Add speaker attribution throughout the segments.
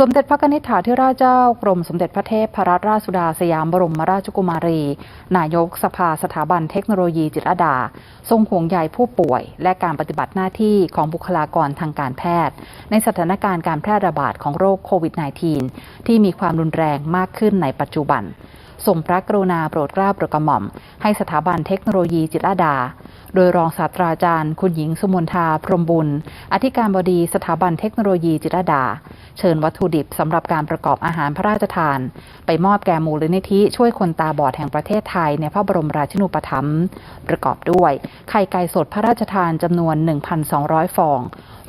Speaker 1: สมเด็จพระนิธิถาธิราชเจ้ากรมสมเด็จพระเทพพรัตนราชสุดาสยามบรมราชกุมารี นายกสภาสถาบันเทคโนโลยีจิตรดา ทรงห่วงใยผู้ป่วย และการปฏิบัติหน้าที่ของบุคลากรทางการแพทย์ ในสถานการณ์การแพร่ระบาดของโรคโควิด -19 ที่มีความรุนแรงมากขึ้นในปัจจุบันทรงพระกรุณาโปรดเกล้าโปรดกระหม่อม ให้สถาบันเทคโนโลยีจิตรดา โดยรองศาสตราจารย์ คุณหญิงสุมนทาพรมบุญ อธิการบดีสถาบันเทคโนโลยีจิตรดา เชิญวัตถุดิบสำหรับการประกอบอาหารพระราชทาน ไปมอบแก่มูลนิธิช่วยคนตาบอดแห่งประเทศไทยในพระบรมราชินูปถัมภ์ประกอบด้วย ไข่ไก่สดพระราชทานจำนวน 1,200 ฟอง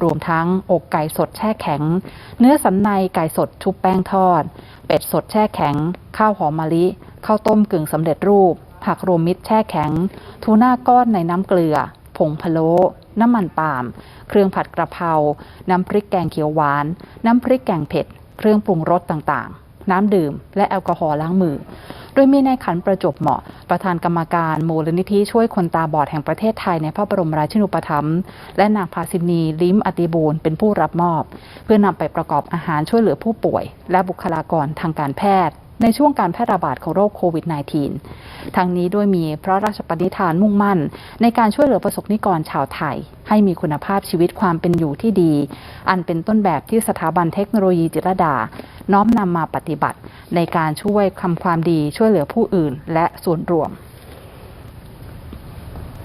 Speaker 1: รวมทั้งอกไก่สดแช่แข็ง เนื้อสันในไก่สดชุบแป้งทอด เป็ดสดแช่แข็ง ข้าวหอมมะลิ ข้าวต้มกึ่งสำเร็จรูป ผักรวมมิตรแช่แข็ง ทูน่าก้อนในน้ำเกลือ ผงพะโล้น้ำมันปาล์ม เครื่องผัดกระเพรา น้ำพริกแกงเขียวหวาน น้ำพริกแกงเผ็ด เครื่องปรุงรสต่างๆ น้ำดื่ม และแอลกอฮอล์ล้างมือ โดยมีนายขันประจบเหมาะ ประธานกรรมการมูลนิธิช่วยคนตาบอดแห่งประเทศไทยในพระบรมราชินูปถัมภ์และนางภาสินีลิ้มอติบูลเป็นผู้รับมอบ เพื่อนำไปประกอบอาหารช่วยเหลือผู้ป่วย และบุคลากรทางการแพทย์ในช่วงการแพร่ระบาดของโรคโควิด -19 ทั้งนี้ด้วยมีพระราชปณิธานมุ่งมั่น ในการช่วยเหลือประสบนิกรชาวไทย ให้มีคุณภาพชีวิตความเป็นอยู่ที่ดี อันเป็นต้นแบบที่สถาบันเทคโนโลยีจิตรดา น้อมนำมาปฏิบัติ ในการช่วยทำความดีช่วยเหลือผู้อื่น และส่วนรวม